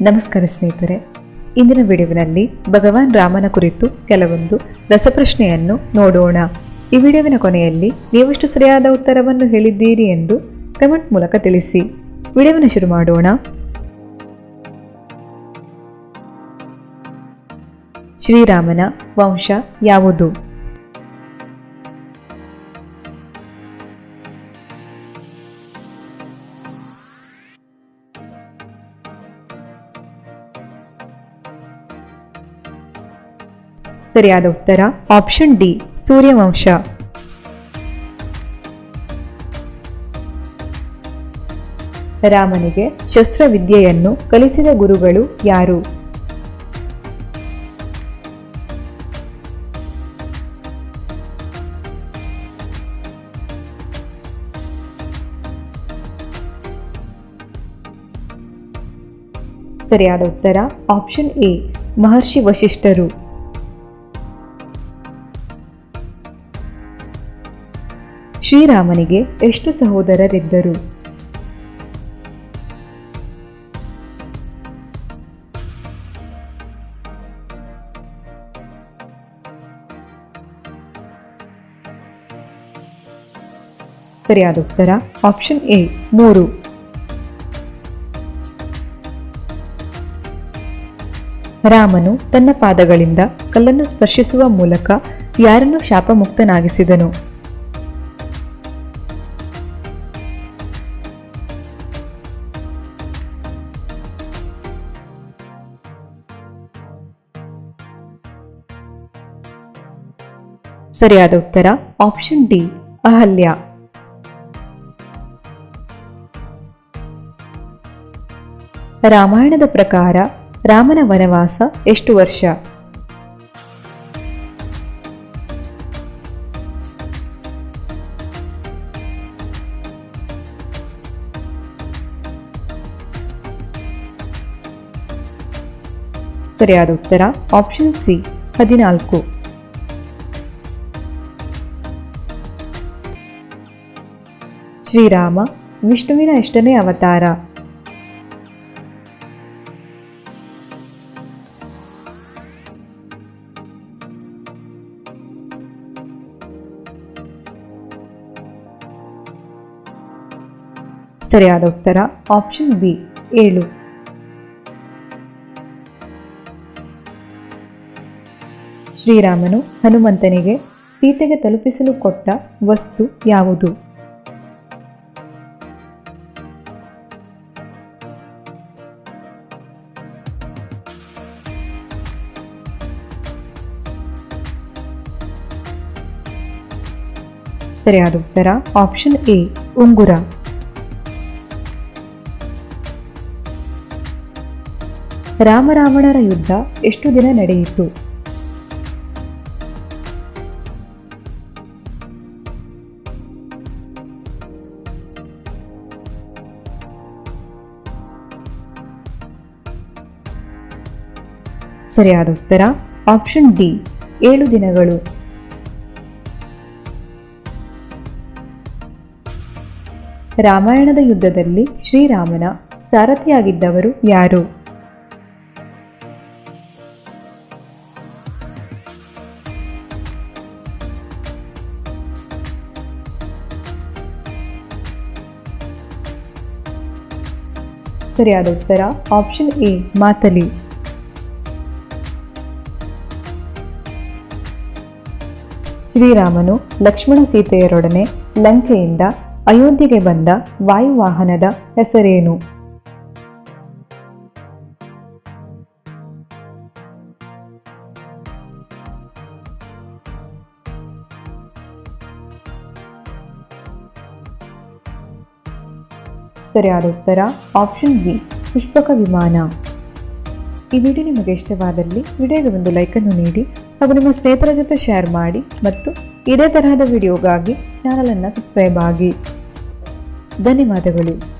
ನಮಸ್ಕಾರ ಸ್ನೇಹಿತರೆ, ಇಂದಿನ ವಿಡಿಯೋವಿನಲ್ಲಿ ಭಗವಾನ್ ರಾಮನ ಕುರಿತು ಕೆಲವೊಂದು ರಸಪ್ರಶ್ನೆಯನ್ನು ನೋಡೋಣ. ಈ ವಿಡಿಯೋವಿನ ಕೊನೆಯಲ್ಲಿ ನೀವೆಷ್ಟು ಸರಿಯಾದ ಉತ್ತರವನ್ನು ಹೇಳಿದ್ದೀರಿ ಎಂದು ಕಮೆಂಟ್ ಮೂಲಕ ತಿಳಿಸಿ. ವಿಡಿಯೋವನ್ನು ಶುರು ಮಾಡೋಣ. ಶ್ರೀರಾಮನ ವಂಶ ಯಾವುದು? ಸರಿಯಾದ ಉತ್ತರ ಆಪ್ಷನ್ ಡಿ ಸೂರ್ಯವಂಶ. ರಾಮನಿಗೆ ಶಸ್ತ್ರವಿದ್ಯೆಯನ್ನು ಕಲಿಸಿದ ಗುರುಗಳು ಯಾರು? ಸರಿಯಾದ ಉತ್ತರ ಆಪ್ಷನ್ ಎ ಮಹರ್ಷಿ ವಶಿಷ್ಠರು. ಶ್ರೀರಾಮನಿಗೆ ಎಷ್ಟು ಸಹೋದರರಿದ್ದರು? ಸರಿಯಾದ ಉತ್ತರ ಆಪ್ಷನ್ ಎ ಮೂರು. ರಾಮನು ತನ್ನ ಪಾದಗಳಿಂದ ಕಲ್ಲನ್ನು ಸ್ಪರ್ಶಿಸುವ ಮೂಲಕ ಯಾರನ್ನು ಶಾಪಮುಕ್ತನಾಗಿಸಿದನು? ಸರಿಯಾದ ಉತ್ತರ ಆಪ್ಷನ್ ಡಿ ಅಹಲ್ಯ. ರಾಮಾಯಣದ ಪ್ರಕಾರ ರಾಮನ ವನವಾಸ ಎಷ್ಟು ವರ್ಷ? ಸರಿಯಾದ ಉತ್ತರ ಆಪ್ಷನ್ ಸಿ ಹದಿನಾಲ್ಕು. ಶ್ರೀರಾಮ, ವಿಷ್ಣುವಿನ ಎಷ್ಟನೇ ಅವತಾರ? ಸರಿಯಾದ ಉತ್ತರ ಆಪ್ಷನ್ ಬಿ ಏಳು. ಶ್ರೀರಾಮನು ಹನುಮಂತನಿಗೆ ಸೀತೆಗೆ ತಲುಪಿಸಲು ಕೊಟ್ಟ ವಸ್ತು ಯಾವುದು? ಸರಿಯಾದ ಉತ್ತರ ಆಪ್ಷನ್ ಎ ಉಂಗುರ. ರಾಮರಾವಣರ ಯುದ್ಧ ಎಷ್ಟು ದಿನ ನಡೆಯಿತು? ಸರಿಯಾದ ಉತ್ತರ ಆಪ್ಷನ್ ಡಿ ಏಳು ದಿನಗಳು. ರಾಮಾಯಣದ ಯುದ್ಧದಲ್ಲಿ ಶ್ರೀರಾಮನ ಸಾರಥಿಯಾಗಿದ್ದವರು ಯಾರು? ಸರಿಯಾದ ಉತ್ತರ ಆಪ್ಷನ್ ಎ ಮಾತಲಿ. ಶ್ರೀರಾಮನು ಲಕ್ಷ್ಮಣ ಸೀತೆಯರೊಡನೆ ಲಂಕೆಯಿಂದ ಅಯೋಧ್ಯೆಗೆ ಬಂದ ವಾಯುವಾಹನದ ಹೆಸರೇನು? ಸರಿಯಾದ ಉತ್ತರ ಆಪ್ಷನ್ ಬಿ ಪುಷ್ಪಕ ವಿಮಾನ. ಈ ವಿಡಿಯೋ ನಿಮಗೆ ಇಷ್ಟವಾದಲ್ಲಿ ವಿಡಿಯೋಗೆ ಒಂದು ಲೈಕನ್ನು ನೀಡಿ, ಹಾಗೂ ನಿಮ್ಮ ಸ್ನೇಹಿತರ ಜೊತೆ ಶೇರ್ ಮಾಡಿ, ಮತ್ತು ಇದೇ ತರಹದ ವಿಡಿಯೋಗಾಗಿ ಚಾನಲನ್ನು ಸಬ್ಸ್ಕ್ರೈಬ್ ಆಗಿ. ಧನ್ಯವಾದಗಳು.